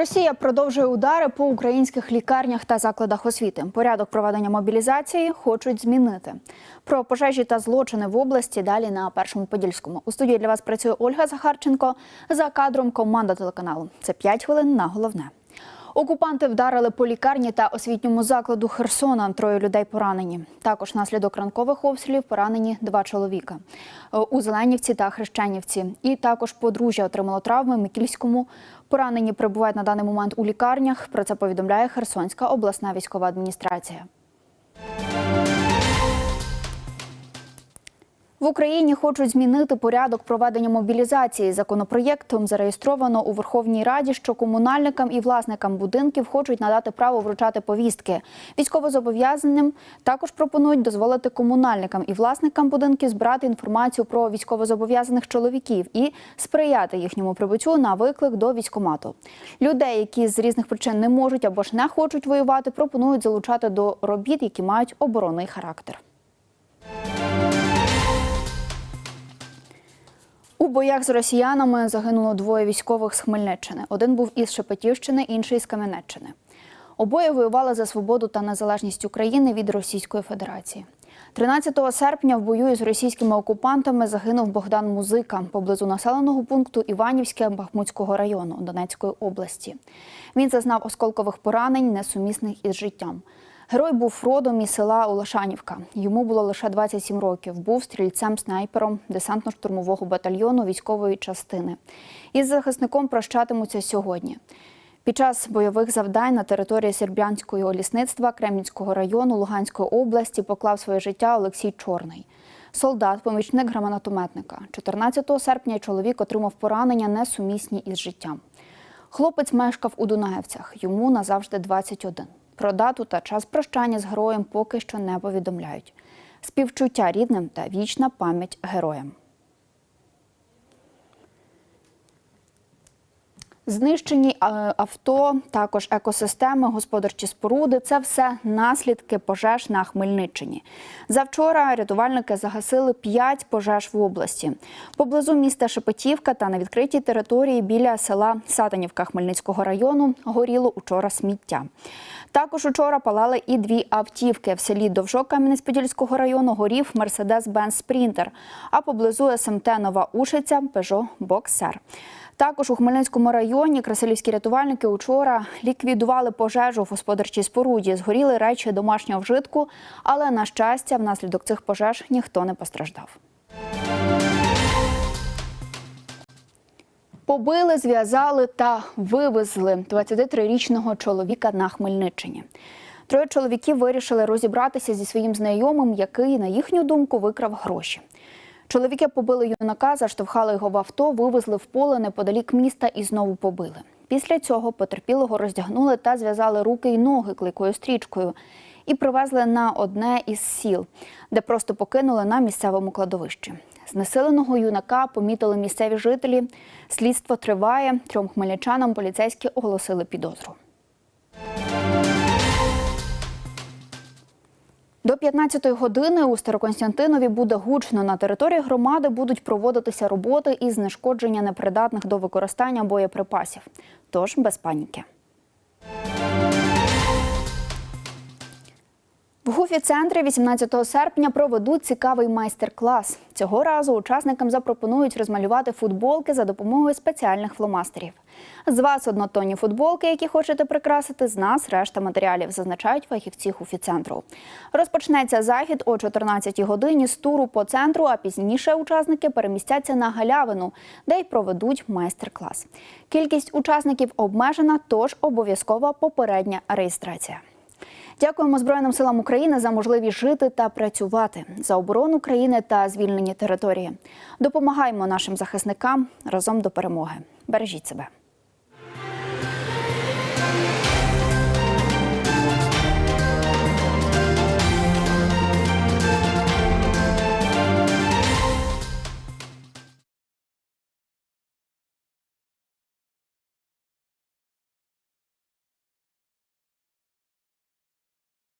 Росія продовжує удари по українських лікарнях та закладах освіти. Порядок проведення мобілізації хочуть змінити. Про пожежі та злочини в області далі на першому подільському. У студії для вас працює Ольга Захарченко. За кадром команда телеканалу. Це 5 хвилин на головне. Окупанти вдарили по лікарні та освітньому закладу Херсона. Троє людей поранені. Також наслідок ранкових обстрілів поранені два чоловіка у Зеленівці та Хрещенівці. І також подружжя отримало травми в Микільському. Поранені перебувають на даний момент у лікарнях. Про це повідомляє Херсонська обласна військова адміністрація. В Україні хочуть змінити порядок проведення мобілізації. Законопроєктом зареєстровано у Верховній Раді, що комунальникам і власникам будинків хочуть надати право вручати повістки. Військовозобов'язаним також пропонують дозволити комунальникам і власникам будинків збирати інформацію про військовозобов'язаних чоловіків і сприяти їхньому прибуттю на виклик до військомату. Людей, які з різних причин не можуть або ж не хочуть воювати, пропонують залучати до робіт, які мають оборонний характер. У боях з росіянами загинуло двоє військових з Хмельниччини. Один був із Шепетівщини, інший з Кам'янеччини. Обоє воювали за свободу та незалежність України від Російської Федерації. 13 серпня в бою із російськими окупантами загинув Богдан Музика поблизу населеного пункту Іванівське Бахмутського району Донецької області. Він зазнав осколкових поранень, несумісних із життям. Герой був родом із села Олешанівка. Йому було лише 27 років. Був стрільцем-снайпером десантно-штурмового батальйону військової частини. Із захисником прощатимуться сьогодні. Під час бойових завдань на території Серб'янського лісництва Кремінського району Луганської області поклав своє життя Олексій Чорний. Солдат, помічник гранатометника. 14 серпня чоловік отримав поранення несумісні із життям. Хлопець мешкав у Дунаєвцях. Йому назавжди 21. Про дату та час прощання з героєм поки що не повідомляють. Співчуття рідним та вічна пам'ять героям. Знищені е, авто, також екосистеми, господарчі споруди це все наслідки пожеж на Хмельниччині. Завчора рятувальники загасили 5 пожеж в області. Поблизу міста Шепетівка та на відкритій території біля села Сатанівка Хмельницького району горіло учора сміття. Також учора палали і дві автівки. В селі Довжок Кам'янець-Подільського району горів Мерседес-Бенз Спрінтер, а поблизу СМТ Нова Ушиця Пежо Боксер. Також у Хмельницькому районі красилівські рятувальники учора ліквідували пожежу в господарчій споруді. Згоріли речі домашнього вжитку, але на щастя, внаслідок цих пожеж ніхто не постраждав. Побили, зв'язали та вивезли 23-річного чоловіка на Хмельниччині. Троє чоловіків вирішили розібратися зі своїм знайомим, який, на їхню думку, викрав гроші. Чоловіки побили юнака, заштовхали його в авто, вивезли в поле неподалік міста і знову побили. Після цього потерпілого роздягнули та зв'язали руки й ноги клейкою стрічкою і привезли на одне із сіл, де просто покинули на місцевому кладовищі. Знесиленого юнака помітили місцеві жителі. Слідство триває. Трьом хмельничанам поліцейські оголосили підозру. До 15-ї години у Староконстантинові буде гучно. На території громади будуть проводитися роботи із знешкодження непридатних до використання боєприпасів. Тож без паніки. Гуфі-центрі 18 серпня проведуть цікавий майстер-клас. Цього разу учасникам запропонують розмалювати футболки за допомогою спеціальних фломастерів. З вас однотонні футболки, які хочете прикрасити, з нас решта матеріалів, зазначають фахівці Гуфі-центру. Розпочнеться захід о 14 годині з туру по центру, а пізніше учасники перемістяться на галявину, де й проведуть майстер-клас. Кількість учасників обмежена, тож обов'язкова попередня реєстрація. Дякуємо Збройним силам України за можливість жити та працювати за оборону країни та звільнені території. Допомагаємо нашим захисникам разом до перемоги. Бережіть себе.